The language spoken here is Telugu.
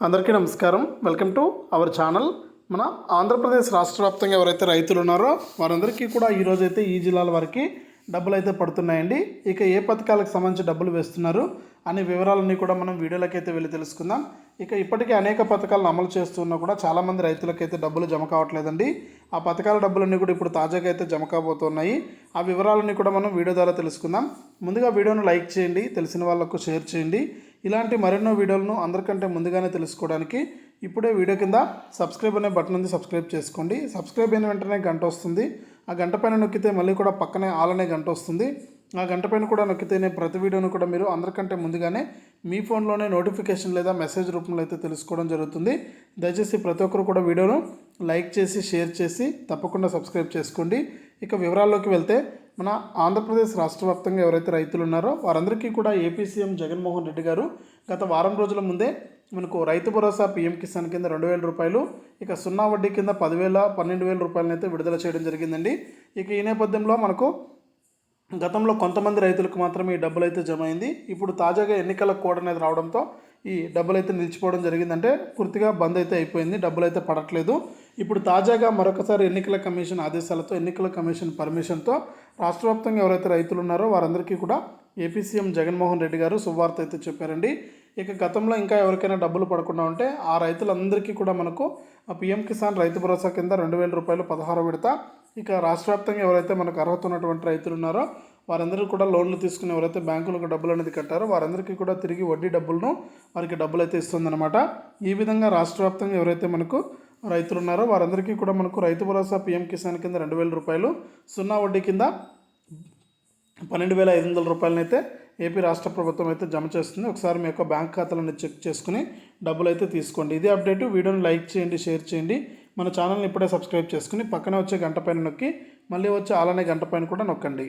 అందరికీ నమస్కారం. Welcome to our channel. మన ఆంధ్రప్రదేశ్ రాష్ట్ర వ్యాప్తంగా ఎవరైతే రైతులు ఉన్నారో వారందరికీ కూడా ఈరోజైతే ఈ జిల్లాల వారికి డబ్బులు అయితే పడుతున్నాయండి. ఇక ఏ పథకాలకు సంబంధించి డబ్బులు వేస్తున్నారు అనే వివరాలన్నీ కూడా మనం వీడియోలోకి అయితే వెళ్ళి తెలుసుకుందాం. ఇక ఇప్పటికే అనేక పథకాలను అమలు చేస్తున్నా కూడా చాలామంది రైతులకైతే డబ్బులు జమ కావట్లేదండి. ఆ పథకాల డబ్బులన్నీ కూడా ఇప్పుడు తాజాగా అయితే జమ కాబోతున్నాయి. ఆ వివరాలన్నీ కూడా మనం వీడియో ద్వారా తెలుసుకుందాం. ముందుగా వీడియోను లైక్ చేయండి తెలిసిన వాళ్ళకు షేర్ చేయండి. ఇలాంటి మరెన్నో వీడియోలను అందరికంటే ముందుగానే తెలుసుకోవడానికి ఇప్పుడే వీడియో కింద సబ్స్క్రైబ్ అనే బటన్ ఉంది సబ్స్క్రైబ్ చేసుకోండి. సబ్స్క్రైబ్ అయిన వెంటనే గంట వస్తుంది. ఆ గంట పైన నొక్కితే మళ్ళీ కూడా పక్కనే ఆల్ అనే గంట వస్తుంది. ఆ గంట పైన కూడా నొక్కితేనే ప్రతి వీడియోను కూడా మీరు అందరికంటే ముందుగానే మీ ఫోన్లోనే నోటిఫికేషన్ లేదా మెసేజ్ రూపంలో అయితే తెలుసుకోవడం జరుగుతుంది. దయచేసి ప్రతి ఒక్కరు కూడా వీడియోను లైక్ చేసి షేర్ చేసి తప్పకుండా సబ్స్క్రైబ్ చేసుకోండి. ఇక వివరాల్లోకి వెళ్తే మన ఆంధ్రప్రదేశ్ రాష్ట్ర వ్యాప్తంగా ఎవరైతే రైతులు ఉన్నారో వారందరికీ కూడా ఏపీ సీఎం జగన్మోహన్ రెడ్డి గారు గత వారం రోజుల ముందే మనకు రైతు భరోసా పీఎం కిసాన్ కింద రెండు వేల రూపాయలు ఇక సున్నా వడ్డీ కింద పదివేల పన్నెండు వేల రూపాయలను అయితే విడుదల చేయడం జరిగిందండి. ఇక ఈ నేపథ్యంలో మనకు గతంలో కొంతమంది రైతులకు మాత్రమే ఈ డబ్బులు అయితే జమ అయింది. ఇప్పుడు తాజాగా ఎన్నికల కోడ్ అనేది రావడంతో ఈ డబ్బులు అయితే నిలిచిపోవడం జరిగిందంటే పూర్తిగా బంద్ అయితే అయిపోయింది డబ్బులు అయితే పడట్లేదు. ఇప్పుడు తాజాగా మరొకసారి ఎన్నికల కమిషన్ ఆదేశాలతో ఎన్నికల కమిషన్ పర్మిషన్తో రాష్ట్ర వ్యాప్తంగా ఎవరైతే రైతులు ఉన్నారో వారందరికీ కూడా ఏపీ సీఎం జగన్మోహన్ రెడ్డి గారు శుభవార్త అయితే చెప్పారండి. ఇక గతంలో ఇంకా ఎవరికైనా డబ్బులు పడకుండా ఉంటే ఆ రైతులందరికీ కూడా మనకు పిఎం కిసాన్ రైతు భరోసా కింద రెండు వేల రూపాయలు పదహారు విడత. ఇక రాష్ట్ర వ్యాప్తంగా ఎవరైతే మనకు అర్హత ఉన్నటువంటి రైతులు ఉన్నారో వారందరూ కూడా లోన్లు తీసుకుని ఎవరైతే బ్యాంకులకు డబ్బులు అనేది కట్టారో వారందరికీ కూడా తిరిగి వడ్డీ డబ్బులను వారికి డబ్బులు అయితే ఇస్తుందన్నమాట. ఈ విధంగా రాష్ట్ర వ్యాప్తంగా ఎవరైతే మనకు రైతులు ఉన్నారో వారందరికీ కూడా మనకు రైతు భరోసా పిఎం కిసాన్ కింద రెండు వేల రూపాయలు సున్నా వడ్డీ కింద పన్నెండు వేల ఐదు వందల రూపాయలనైతే ఏపీ రాష్ట్ర ప్రభుత్వం అయితే జమ చేస్తుంది. ఒకసారి మీ యొక్క బ్యాంక్ ఖాతాలను చెక్ చేసుకుని డబ్బులు అయితే తీసుకోండి. ఇదే అప్డేట్. వీడియోని లైక్ చేయండి షేర్ చేయండి. మన ఛానల్ని ఇప్పుడే సబ్స్క్రైబ్ చేసుకుని పక్కనే వచ్చే గంట పైన నొక్కి మళ్ళీ వచ్చే అలానే గంట పైన కూడా నొక్కండి.